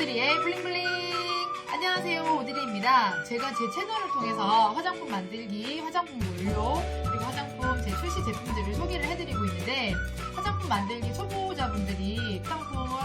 오드리의 블링블링. 안녕하세요 오드리입니다. 제가 제 채널을 통해서 화장품 만들기 화장품 원료 그리고 화장품 제 출시 제품들을 소개를 해드리고 있는데 화장품 만들기 초보자분들이 화장품을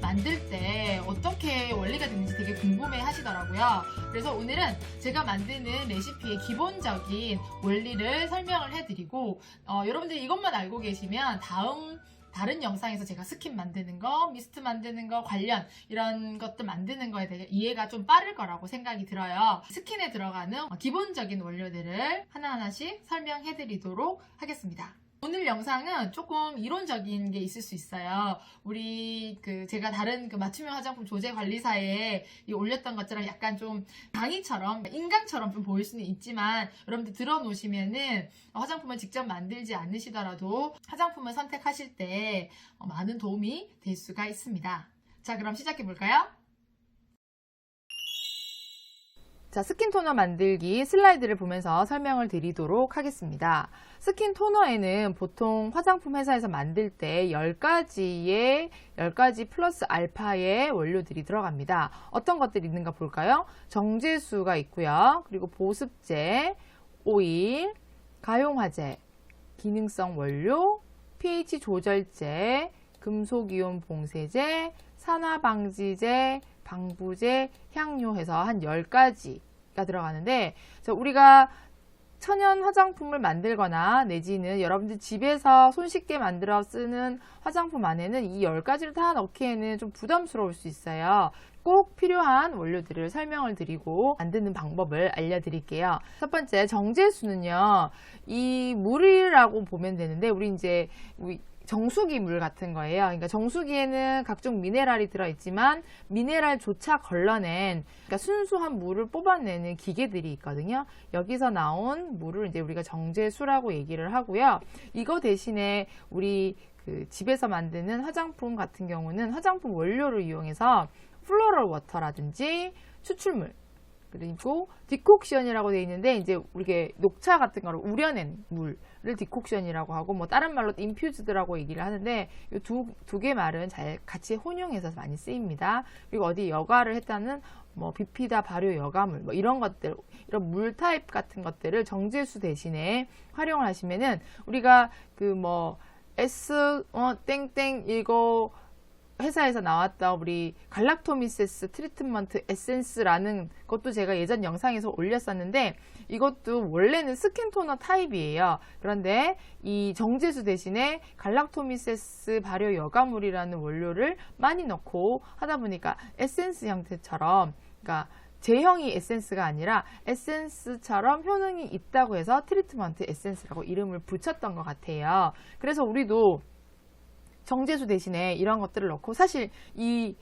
만들 때 어떻게 원리가 되는지 되게 궁금해 하시더라고요. 그래서 오늘은 제가 만드는 레시피의 기본적인 원리를 설명을 해드리고 어, 여러분들이 이것만 알고 계시면 다음 다른 영상에서 제가 스킨 만드는 거, 미스트 만드는 거 관련 이런 것들 만드는 거에 대해 이해가 좀 빠를 거라고 생각이 들어요. 스킨에 들어가는 기본적인 원료들을 하나하나씩 설명해 드리도록 하겠습니다. 오늘 영상은 조금 이론적인 게 있을 수 있어요. 우리 그 제가 다른 그 맞춤형 화장품 조제 관리사에 이 올렸던 것처럼 약간 좀 강의처럼 인강처럼 좀 보일 수는 있지만 여러분들 들어놓으시면은 화장품을 직접 만들지 않으시더라도 화장품을 선택하실 때 어, 많은 도움이 될 수가 있습니다. 자, 그럼 시작해 볼까요? 자, 스킨 토너 만들기 슬라이드를 보면서 설명을 드리도록 하겠습니다. 스킨 토너에는 보통 화장품 회사에서 만들 때 10가지의 10가지 플러스 알파의 원료들이 들어갑니다. 어떤 것들이 있는가 볼까요? 정제수가 있고요. 그리고 보습제, 오일, 가용화제, 기능성 원료, pH 조절제, 금속이온 봉쇄제, 산화방지제, 방부제, 향료 해서 한 10가지가 들어가는데 우리가 천연 화장품을 만들거나 내지는 여러분들 집에서 손쉽게 만들어 쓰는 화장품 안에는 이 10가지를 다 넣기에는 좀 부담스러울 수 있어요. 꼭 필요한 원료들을 설명을 드리고 만드는 방법을 알려드릴게요. 첫 번째 정제수는요. 이 물이라고 보면 되는데 우리 이제 우리 정수기 물 같은 거예요. 그러니까 정수기에는 각종 미네랄이 들어있지만 미네랄조차 걸러낸 그러니까 순수한 물을 뽑아내는 기계들이 있거든요. 여기서 나온 물을 이제 우리가 정제수라고 얘기를 하고요. 이거 대신에 우리 그 집에서 만드는 화장품 같은 경우는 화장품 원료를 이용해서 플로럴 워터라든지 추출물 그리고 디콕션이라고 되어 있는데 이제 우리게 녹차 같은 거를 우려낸 물을 디콕션이라고 하고 뭐 다른 말로 인퓨즈드라고 얘기를 하는데 이 두 두 개 말은 잘 같이 혼용해서 많이 쓰입니다. 그리고 어디 여과를 했다는 뭐 비피다 발효 여과물 뭐 이런 것들 이런 물 타입 같은 것들을 정제수 대신에 활용을 하시면은 우리가 그 뭐 S 어 땡땡 이거 회사에서 나왔던 우리 갈락토미세스 트리트먼트 에센스라는 것도 제가 예전 영상에서 올렸었는데 이것도 원래는 스킨 토너 타입이에요. 그런데 이 정제수 대신에 갈락토미세스 발효 여과물이라는 원료를 많이 넣고 하다 보니까 에센스 형태처럼 그러니까 제형이 에센스가 아니라 에센스처럼 효능이 있다고 해서 트리트먼트 에센스라고 이름을 붙였던 것 같아요. 그래서 우리도 정제수 대신에 이런 것들을 넣고 사실 이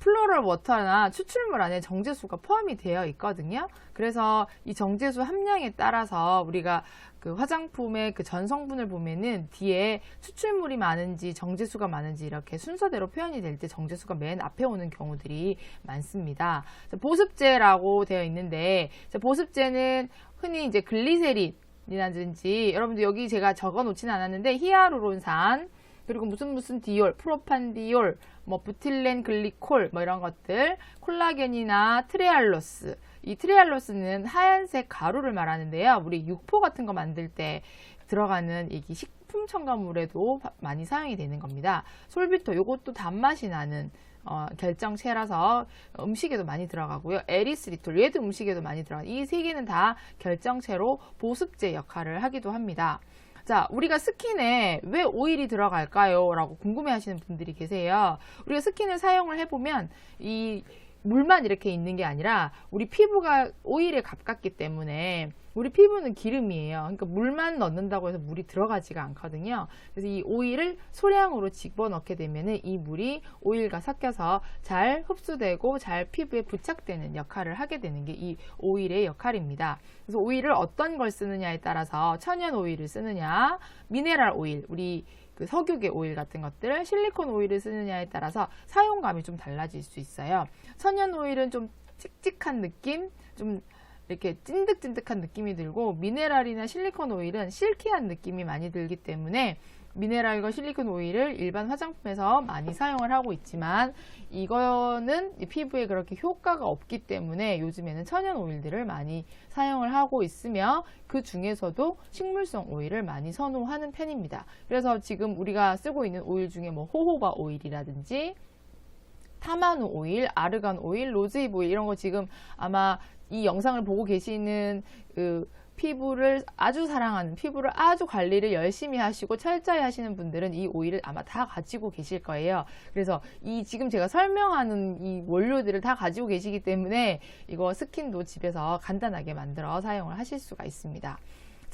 플로럴 워터나 추출물 안에 정제수가 포함이 되어 있거든요. 그래서 이 정제수 함량에 따라서 우리가 그 화장품의 그 전성분을 보면은 뒤에 추출물이 많은지 정제수가 많은지 이렇게 순서대로 표현이 될 때 정제수가 맨 앞에 오는 경우들이 많습니다. 보습제라고 되어 있는데 보습제는 흔히 이제 글리세린이라든지 여러분들 여기 제가 적어 놓지는 않았는데 히아루론산 그리고 무슨 무슨 디올, 프로판디올, 뭐 부틸렌 글리콜 뭐 이런 것들, 콜라겐이나 트레알로스. 이 트레알로스는 하얀색 가루를 말하는데요. 우리 육포 같은 거 만들 때 들어가는 이 식품 첨가물에도 많이 사용이 되는 겁니다. 솔비토 요것도 단맛이 나는 어, 결정체라서 음식에도 많이 들어가고요. 에리스리톨 얘도 음식에도 많이 들어가. 이 세 개는 다 결정체로 보습제 역할을 하기도 합니다. 자, 우리가 스킨에 왜 오일이 들어갈까요? 라고 궁금해 하시는 분들이 계세요. 우리가 스킨을 사용을 해보면 이 물만 이렇게 있는 게 아니라 우리 피부가 오일에 가깝기 때문에 우리 피부는 기름이에요. 그러니까 물만 넣는다고 해서 물이 들어가지가 않거든요. 그래서 이 오일을 소량으로 집어넣게 되면은 이 물이 오일과 섞여서 잘 흡수되고 잘 피부에 부착되는 역할을 하게 되는 게 이 오일의 역할입니다. 그래서 오일을 어떤 걸 쓰느냐에 따라서 천연 오일을 쓰느냐, 미네랄 오일, 우리 그 석유계 오일 같은 것들을 실리콘 오일을 쓰느냐에 따라서 사용감이 좀 달라질 수 있어요. 천연 오일은 좀 칙칙한 느낌, 좀 이렇게 찐득찐득한 느낌이 들고 미네랄이나 실리콘 오일은 실키한 느낌이 많이 들기 때문에 미네랄과 실리콘 오일을 일반 화장품에서 많이 사용을 하고 있지만 이거는 이 피부에 그렇게 효과가 없기 때문에 요즘에는 천연 오일들을 많이 사용을 하고 있으며 그 중에서도 식물성 오일을 많이 선호하는 편입니다. 그래서 지금 우리가 쓰고 있는 오일 중에 뭐 호호바 오일이라든지 타마누 오일, 아르간 오일, 로즈잎 오일 이런 거 지금 아마 이 영상을 보고 계시는 그 피부를 아주 사랑하는 피부를 아주 관리를 열심히 하시고 철저히 하시는 분들은 이 오일을 아마 다 가지고 계실 거예요. 그래서 이 지금 제가 설명하는 이 원료들을 다 가지고 계시기 때문에 이거 스킨도 집에서 간단하게 만들어 사용을 하실 수가 있습니다.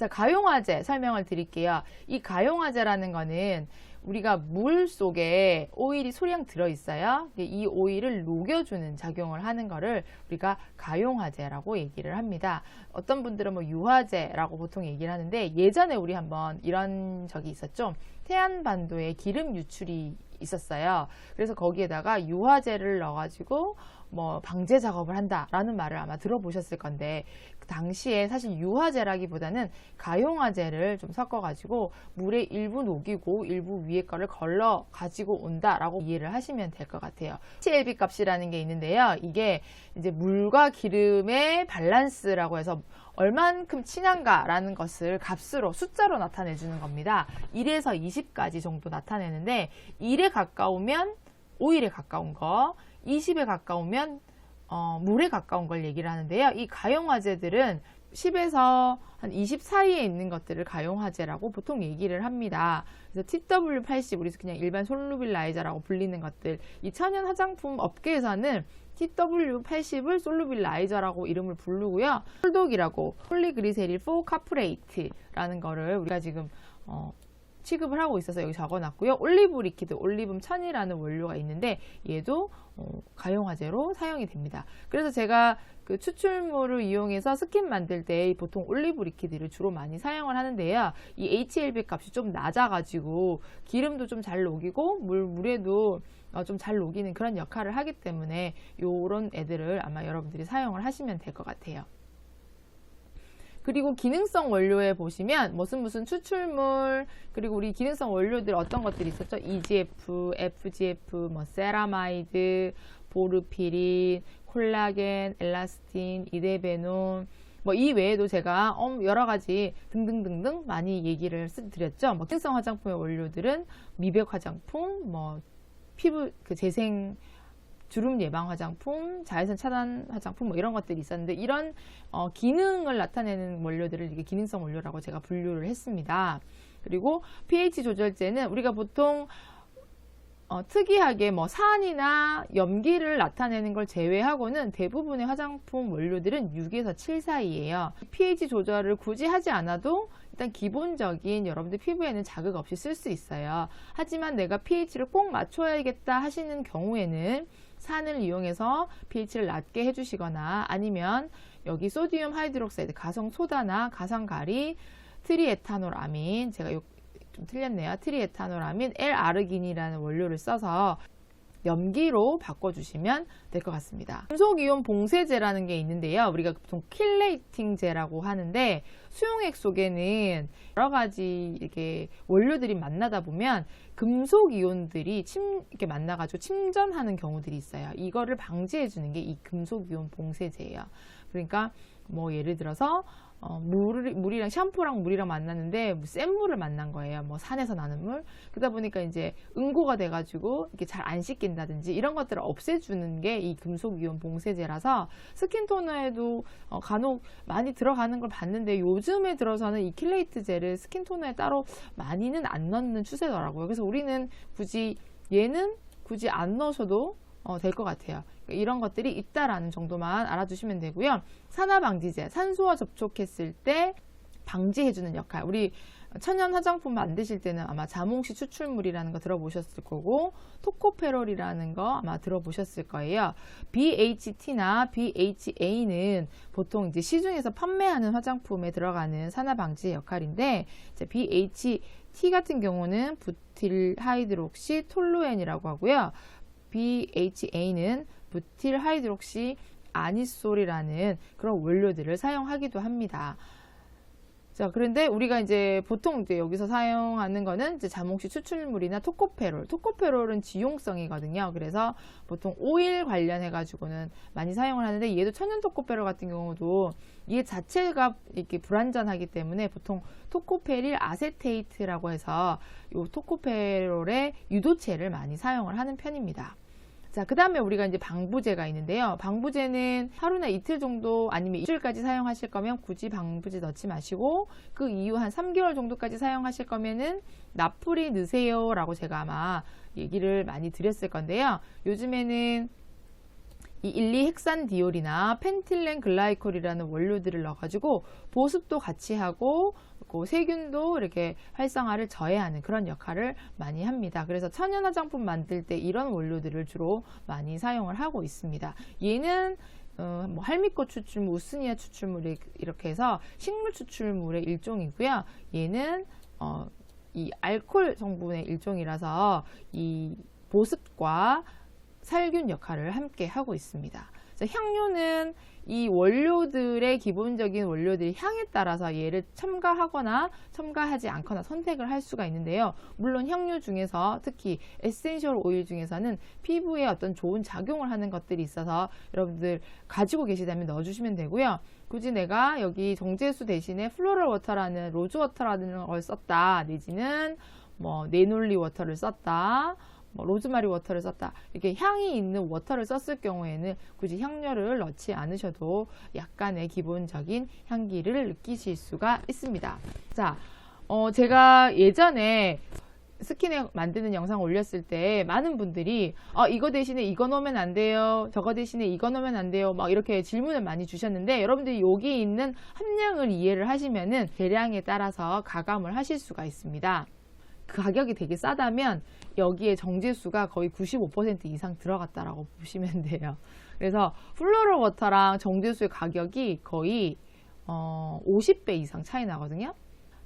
자, 가용화제 설명을 드릴게요. 이 가용화제라는 거는 우리가 물 속에 오일이 소량 들어 있어요. 이 오일을 녹여주는 작용을 하는 거를 우리가 가용화제라고 얘기를 합니다. 어떤 분들은 뭐 유화제라고 보통 얘기를 하는데 예전에 우리 한번 이런 적이 있었죠. 태안반도에 기름 유출이 있었어요. 그래서 거기에다가 유화제를 넣어가지고 뭐 방제 작업을 한다라는 말을 아마 들어보셨을 건데 그 당시에 사실 유화제라기보다는 가용화제를 좀 섞어가지고 물에 일부 녹이고 일부 위에 거를 걸러 가지고 온다라고 이해를 하시면 될 것 같아요. HLB 값이라는 게 있는데요. 이게 이제 물과 기름의 밸런스라고 해서 얼만큼 친한가라는 것을 값으로 숫자로 나타내 주는 겁니다. 1에서 20까지 정도 나타내는데 1에 가까우면 오일에 가까운 거, 20에 가까우면 어, 물에 가까운 걸 얘기를 하는데요. 이 가용화제들은 10에서 한 20 사이에 있는 것들을 가용화제라고 보통 얘기를 합니다. 그래서 TW80, 우리 그냥 일반 솔루빌라이저라고 불리는 것들, 이 천연 화장품 업계에서는 TW80을 솔루빌라이저라고 이름을 부르고요. 폴독이라고 폴리그리세릴 4 카프레이트라는 거를 우리가 지금 어, 취급을 하고 있어서 여기 적어놨고요. 올리브 리퀴드, 올리브um 천이라는 원료가 있는데 얘도 어, 가용화제로 사용이 됩니다. 그래서 제가 그 추출물을 이용해서 스킨 만들 때 보통 올리브 리퀴드를 주로 많이 사용을 하는데요. 이 HLB 값이 좀 낮아가지고 기름도 좀 잘 녹이고 물 물에도 어, 좀잘 녹이는 그런 역할을 하기 때문에 요런 애들을 아마 여러분들이 사용을 하시면 될 것 같아요. 그리고 기능성 원료에 보시면 무슨 무슨 추출물 그리고 우리 기능성 원료들 어떤 것들이 있었죠? EGF, FGF, 뭐 세라마이드, 보르피린, 콜라겐, 엘라스틴, 이데베논 뭐 이 외에도 제가 여러 가지 등등등등 많이 얘기를 드렸죠. 뭐 기능성 화장품의 원료들은 미백 화장품, 뭐 피부 그 재생 주름 예방 화장품, 자외선 차단 화장품 뭐 이런 것들이 있었는데 이런 어, 기능을 나타내는 원료들을 이게 기능성 원료라고 제가 분류를 했습니다. 그리고 pH 조절제는 우리가 보통 어, 특이하게 뭐 산이나 염기를 나타내는 걸 제외하고는 대부분의 화장품 원료들은 6에서 7 사이예요. pH 조절을 굳이 하지 않아도 일단 기본적인 여러분들 피부에는 자극 없이 쓸 수 있어요. 하지만 내가 pH를 꼭 맞춰야겠다 하시는 경우에는 산을 이용해서 pH를 낮게 해주시거나 아니면 여기 소디움 하이드록사이드 가성 소다나 가상 가리 트리에탄올 아민 제가 좀 틀렸네요. 트리에탄올 아민 L-아르긴이라는 원료를 써서 염기로 바꿔주시면 될 것 같습니다. 금속이온 봉쇄제라는 게 있는데요. 우리가 보통 킬레이팅제라고 하는데 수용액 속에는 여러 가지 이렇게 원료들이 만나다 보면 금속 이온들이 침 이렇게 만나가지고 침전하는 경우들이 있어요. 이거를 방지해 주는 게 이 금속 이온 봉쇄제예요. 그러니까 뭐 예를 들어서 어, 물, 물이랑 샴푸랑 물이랑 만났는데 뭐 센 물을 만난 거예요. 뭐 산에서 나는 물. 그러다 보니까 이제 응고가 돼가지고 이렇게 잘 안 씻긴다든지 이런 것들을 없애주는 게 이 금속이온 봉쇄제라서 스킨 토너에도 어, 간혹 많이 들어가는 걸 봤는데 요즘에 들어서는 이 킬레이트 젤을 스킨 토너에 따로 많이는 안 넣는 추세더라고요. 그래서 우리는 굳이 얘는 굳이 안 넣으셔도 어, 될 것 같아요. 이런 것들이 있다라는 정도만 알아두시면 되고요. 산화방지제, 산소와 접촉했을 때 방지해주는 역할. 우리 천연 화장품 만드실 때는 아마 자몽시 추출물이라는 거 들어보셨을 거고 토코페롤이라는 거 아마 들어보셨을 거예요. BHT나 BHA는 보통 이제 시중에서 판매하는 화장품에 들어가는 산화 방지 역할인데 BHT 같은 경우는 부틸 하이드록시 톨루엔이라고 하고요. BHA는 부틸 하이드록시 아니솔이라는 그런 원료들을 사용하기도 합니다. 자, 그런데 우리가 이제 보통 이제 여기서 사용하는 거는 이제 자몽씨 추출물이나 토코페롤. 토코페롤은 지용성이거든요. 그래서 보통 오일 관련해가지고는 많이 사용을 하는데 얘도 천연 토코페롤 같은 경우도 얘 자체가 이렇게 불완전하기 때문에 보통 토코페릴 아세테이트라고 해서 요 토코페롤의 유도체를 많이 사용을 하는 편입니다. 자, 그 다음에 우리가 이제 방부제가 있는데요. 방부제는 하루나 이틀 정도 아니면 일주일까지 사용하실 거면 굳이 방부제 넣지 마시고 그 이후 한 3개월 정도까지 사용하실 거면은 나풀이 넣으세요 라고 제가 아마 얘기를 많이 드렸을 건데요. 요즘에는 이 일리헥산디올이나 펜틸렌 글라이콜이라는 원료들을 넣어가지고 보습도 같이 하고 그 세균도 이렇게 활성화를 저해하는 그런 역할을 많이 합니다. 그래서 천연 화장품 만들 때 이런 원료들을 주로 많이 사용을 하고 있습니다. 얘는 어, 뭐 할미꽃 추출물, 우스니아 추출물 이렇게 해서 식물 추출물의 일종이고요. 얘는 어, 이 알코올 성분의 일종이라서 이 보습과 살균 역할을 함께 하고 있습니다. 향료는 이 원료들의 기본적인 원료들이 향에 따라서 얘를 첨가하거나 첨가하지 않거나 선택을 할 수가 있는데요. 물론 향료 중에서 특히 에센셜 오일 중에서는 피부에 어떤 좋은 작용을 하는 것들이 있어서 여러분들 가지고 계시다면 넣어주시면 되고요. 굳이 내가 여기 정제수 대신에 플로럴 워터라는 로즈 워터라는 걸 썼다 내지는 뭐 네놀리 워터를 썼다 뭐 로즈마리 워터를 썼다. 이렇게 향이 있는 워터를 썼을 경우에는 굳이 향료를 넣지 않으셔도 약간의 기본적인 향기를 느끼실 수가 있습니다. 자 어, 제가 예전에 스킨에 만드는 영상 올렸을 때 많은 분들이 어, 이거 대신에 이거 넣으면 안 돼요 저거 대신에 이거 넣으면 안 돼요 막 이렇게 질문을 많이 주셨는데 여러분들이 여기 있는 함량을 이해를 하시면은 대량에 따라서 가감을 하실 수가 있습니다 그 가격이 되게 싸다면 여기에 정제수가 거의 95% 이상 들어갔다라고 보시면 돼요. 그래서 플로럴 워터랑 정제수의 가격이 거의 어, 50배 이상 차이 나거든요.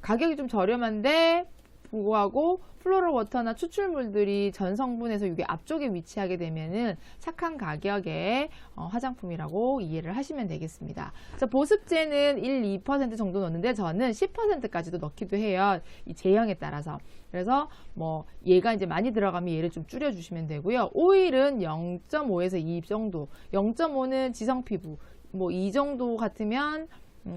가격이 좀 저렴한데 불구하고 플로럴 워터나 추출물들이 전 성분에서 이게 앞쪽에 위치하게 되면은 착한 가격의 어, 화장품이라고 이해를 하시면 되겠습니다. 자, 보습제는 1, 2% 정도 넣는데 저는 10%까지도 넣기도 해요. 이 제형에 따라서. 그래서 뭐 얘가 이제 많이 들어가면 얘를 좀 줄여 주시면 되고요. 오일은 0.5에서 2 정도. 0.5는 지성 피부. 뭐 이 정도 같으면 음,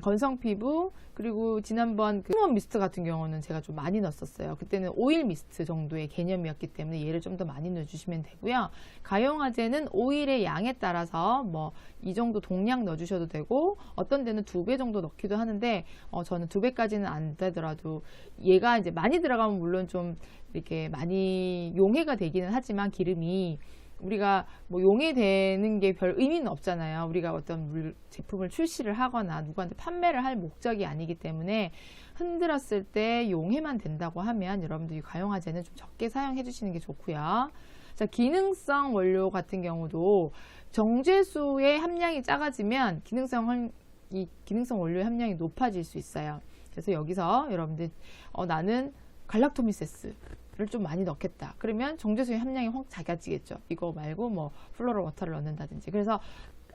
건성 피부 그리고 지난번 그 휴먼 미스트 같은 경우는 제가 좀 많이 넣었어요. 그때는 오일 미스트 정도의 개념이었기 때문에 얘를 좀 더 많이 넣어주시면 되고요. 가용화제는 오일의 양에 따라서 뭐 이 정도 동량 넣어주셔도 되고 어떤 데는 두 배 정도 넣기도 하는데 어, 저는 두 배까지는 안 되더라도 얘가 이제 많이 들어가면 물론 좀 이렇게 많이 용해가 되기는 하지만 기름이 우리가 뭐 용해되는 게 별 의미는 없잖아요. 우리가 어떤 물 제품을 출시를 하거나 누구한테 판매를 할 목적이 아니기 때문에 흔들었을 때 용해만 된다고 하면 여러분들이 가용화제는 좀 적게 사용해 주시는 게 좋고요. 자, 기능성 원료 같은 경우도 정제수의 함량이 작아지면 기능성 이 기능성 원료의 함량이 높아질 수 있어요. 그래서 여기서 여러분들 어, 나는 갈락토미세스 좀 많이 넣겠다. 그러면 정제수의 함량이 확 작아지겠죠. 이거 말고 뭐 플로럴 워터를 넣는다든지. 그래서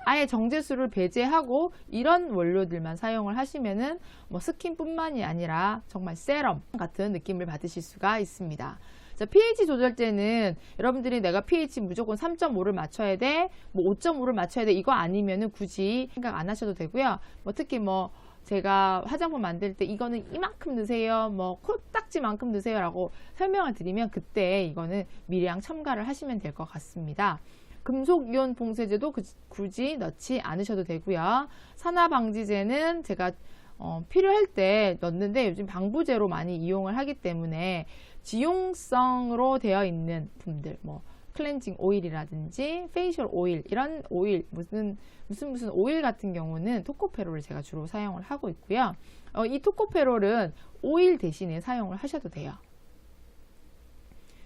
아예 정제수를 배제하고 이런 원료들만 사용을 하시면은 뭐 스킨뿐만이 아니라 정말 세럼 같은 느낌을 받으실 수가 있습니다. 자, pH 조절제는 여러분들이 내가 pH 무조건 3.5를 맞춰야 돼, 뭐 5.5를 맞춰야 돼, 이거 아니면은 굳이 생각 안 하셔도 되고요. 뭐 특히 뭐 제가 화장품 만들 때 이거는 이만큼 넣으세요. 뭐 코딱지만큼 넣으세요. 라고 설명을 드리면 그때 이거는 미량 첨가를 하시면 될 것 같습니다. 금속 이온 봉쇄제도 그, 굳이 넣지 않으셔도 되고요. 산화방지제는 제가 어, 필요할 때 넣는데 요즘 방부제로 많이 이용을 하기 때문에 지용성으로 되어 있는 품들 뭐 클렌징 오일이라든지 페이셜 오일 이런 오일 무슨 무슨 무슨 오일 같은 경우는 토코페롤을 제가 주로 사용을 하고 있고요. 어, 이 토코페롤은 오일 대신에 사용을 하셔도 돼요.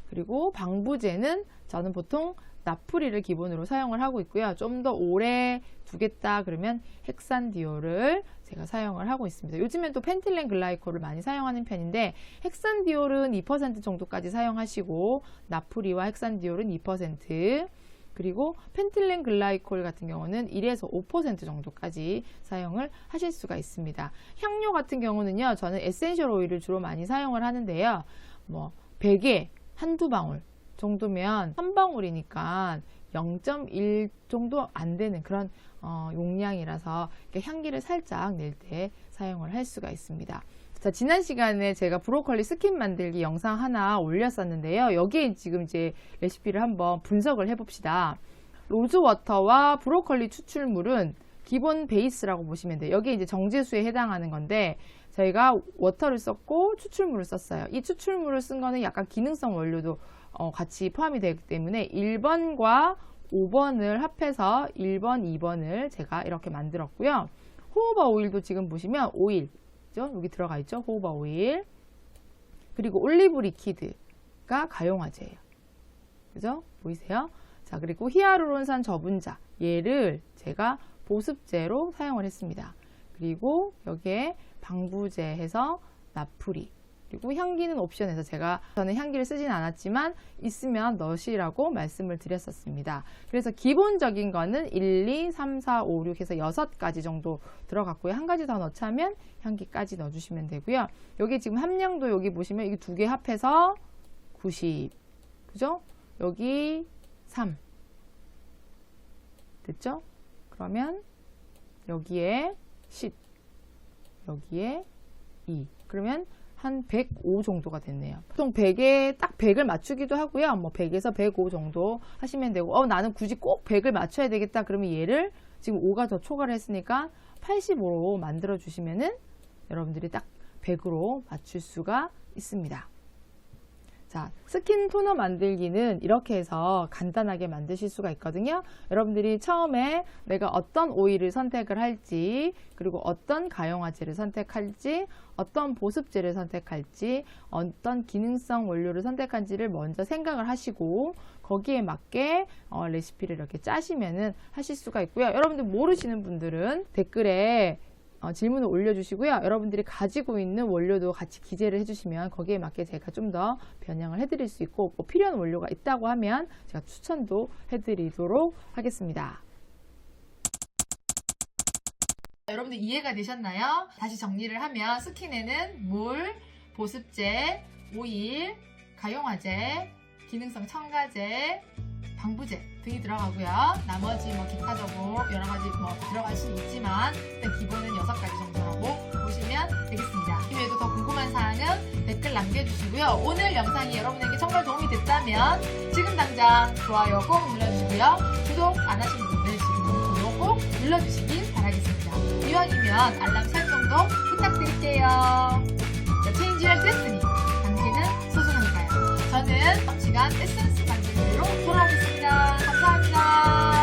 그리고 방부제는 저는 보통 나프리를 기본으로 사용을 하고 있고요. 좀 더 오래 두겠다 그러면 헥산디올을 제가 사용을 하고 있습니다. 요즘엔 또 펜틸렌 글라이콜을 많이 사용하는 편인데 헥산디올은 2% 정도까지 사용하시고 나프리와 헥산디올은 2% 그리고 펜틸렌 글라이콜 같은 경우는 1에서 5% 정도까지 사용을 하실 수가 있습니다. 향료 같은 경우는요, 저는 에센셜 오일을 주로 많이 사용을 하는데요. 뭐, 베개 한두 방울 정도면 한 방울이니까 0.1 정도 안 되는 그런 어, 용량이라서 향기를 살짝 낼 때 사용을 할 수가 있습니다. 자, 지난 시간에 제가 브로콜리 스킨 만들기 영상 하나 올렸었는데요. 여기에 지금 이제 레시피를 한번 분석을 해봅시다. 로즈워터와 브로콜리 추출물은 기본 베이스라고 보시면 돼요. 여기에 이제 정제수에 해당하는 건데, 저희가 워터를 썼고 추출물을 썼어요. 이 추출물을 쓴 거는 약간 기능성 원료도 어, 같이 포함이 되기 때문에 1번과 5번을 합해서 1번, 2번을 제가 이렇게 만들었고요. 호호바 오일도 지금 보시면 오일, 그죠? 여기 들어가 있죠? 호호바 오일. 그리고 올리브 리퀴드가 가용화제예요. 그죠? 보이세요? 자, 그리고 히아루론산 저분자. 얘를 제가 보습제로 사용을 했습니다. 그리고 여기에 방부제 해서 나프리. 그리고 향기는 옵션에서 제가 저는 향기를 쓰진 않았지만 있으면 넣으시라고 말씀을 드렸었습니다. 그래서 기본적인 거는 1, 2, 3, 4, 5, 6 해서 6가지 정도 들어갔고요. 한 가지 더 넣자면 향기까지 넣어주시면 되고요. 여기 지금 함량도 여기 보시면 이 두 개 합해서 90. 그죠? 여기 3. 됐죠? 그러면 여기에 10. 여기에 2. 그러면 한 105 정도가 됐네요. 보통 100에 딱 100을 맞추기도 하고요. 뭐 100에서 105 정도 하시면 되고, 어, 나는 굳이 꼭 100을 맞춰야 되겠다. 그러면 얘를 지금 5가 더 초과를 했으니까 85로 만들어 주시면은 여러분들이 딱 100으로 맞출 수가 있습니다. 자, 스킨 토너 만들기는 이렇게 해서 간단하게 만드실 수가 있거든요. 여러분들이 처음에 내가 어떤 오일을 선택을 할지, 그리고 어떤 가용화제를 선택할지, 어떤 보습제를 선택할지, 어떤 기능성 원료를 선택한지를 먼저 생각을 하시고, 거기에 맞게 어, 레시피를 이렇게 짜시면은 하실 수가 있고요. 여러분들 모르시는 분들은 댓글에 어, 질문을 올려주시고요. 여러분들이 가지고 있는 원료도 같이 기재를 해주시면 거기에 맞게 제가 좀 더 변형을 해드릴 수 있고 뭐 필요한 원료가 있다고 하면 제가 추천도 해드리도록 하겠습니다. 여러분들 이해가 되셨나요? 다시 정리를 하면 스킨에는 물, 보습제, 오일, 가용화제, 기능성 첨가제, 방부제 등이 들어가고요. 나머지 뭐 기타적으로 여러 가지 뭐 들어갈 수 있지만 일단 기본은 6가지 정도라고 보시면 되겠습니다. 이 외에도 더 궁금한 사항은 댓글 남겨주시고요. 오늘 영상이 여러분에게 정말 도움이 됐다면 지금 당장 좋아요 꼭 눌러주시고요. 구독 안 하신 분들 지금 구독 꼭 눌러주시길 바라겠습니다. 이왕이면 알람 설정도 부탁드릴게요. Your Destiny. 당신은 소중하니까요. 저는 덕시간 에센스 네, 내용으로 돌아오겠습니다. 감사합니다.